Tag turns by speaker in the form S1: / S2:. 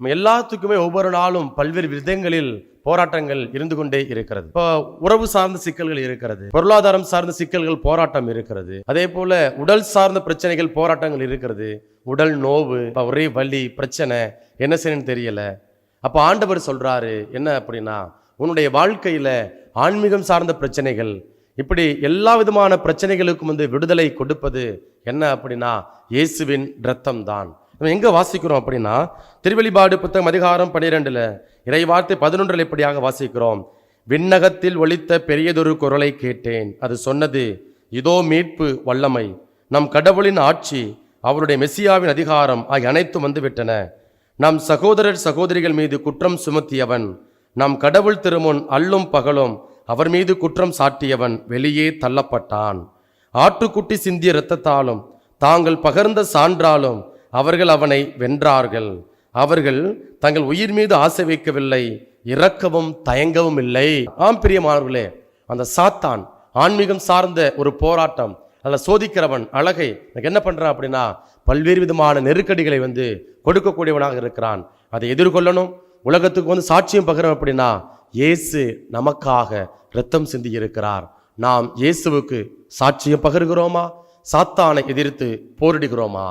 S1: நம்ம எல்லாத்துக்குமே ஒவ்வொரு நாளும் பல்வேறு விதங்களில் போராட்டங்கள் இருந்து கொண்டே இருக்கிறது. இப்போ உறவு சார்ந்த சிக்கல்கள் இருக்கிறது. பொருளாதாரம் சார்ந்த சிக்கல்கள் போராட்டம் இருக்கிறது. அதே போல உடல் சார்ந்த பிரச்சனைகள் போராட்டங்கள் இருக்கிறது. உடல் நோவு ஒரே வலி பிரச்சனை என்ன செய்யணும்னு தெரியல. அப்போ ஆண்டவர் சொல்றாரு என்ன அப்படின்னா உன்னுடைய வாழ்க்கையில ஆன்மீகம் சார்ந்த பிரச்சனைகள் இப்படி எல்லா விதமான பிரச்சனைகளுக்கும் வந்து விடுதலை கொடுப்பது என்ன அப்படின்னா இயேசுவின் இரத்தம் தான் நம்ம எங்கே வாசிக்கிறோம் அப்படின்னா? திருவெளிபாடு புத்தகம் அதிகாரம் பன்னிரெண்டில் இறை வார்த்தை பதினொன்றில் இப்படியாக வாசிக்கிறோம்? விண்ணகத்தில் ஒலித்த பெரியதொரு குரலை கேட்டேன். அது சொன்னது இதோ மீட்பு வல்லமை. நம் கடவுளின் ஆட்சி அவருடைய மெசியாவின் அதிகாரம் ஆகிய அனைத்தும் வந்துவிட்டன. நம் சகோதரர் சகோதரிகள் மீது குற்றம் சுமத்தியவன். நம் கடவுள் திருமுன் அல்லும் பகலும் அவர் மீது குற்றம் சாட்டியவன் வெளியே தள்ளப்பட்டான். ஆட்டுக்குட்டி சிந்திய இரத்தத்தாலும் தாங்கள் பகர்ந்த சான்றாலும் அவர்கள் அவனை வென்றார்கள். அவர்கள் தங்கள் உயிர் மீது ஆசை வைக்கவில்லை. இறக்கவும் தயங்கவும் இல்லை. ஆம் பிரியமானவர்களே அந்த சாத்தான் ஆன்மீகம் சார்ந்த ஒரு போராட்டம். அதில் சோதிக்கிறவன் அழகை எனக்கு என்ன பண்ணுறான் அப்படின்னா பல்வேறு விதமான நெருக்கடிகளை வந்து கொடுக்கக்கூடியவனாக இருக்கிறான். அதை எதிர்கொள்ளணும். உலகத்துக்கு வந்து சாட்சியம் பகிரணும் அப்படின்னா இயேசு நமக்காக இரத்தம் சிந்தி இருக்கிறார். நாம் இயேசுவுக்கு சாட்சியம் பகிர்கிறோமா? சாத்தானை எதிர்த்து போரிடுகிறோமா?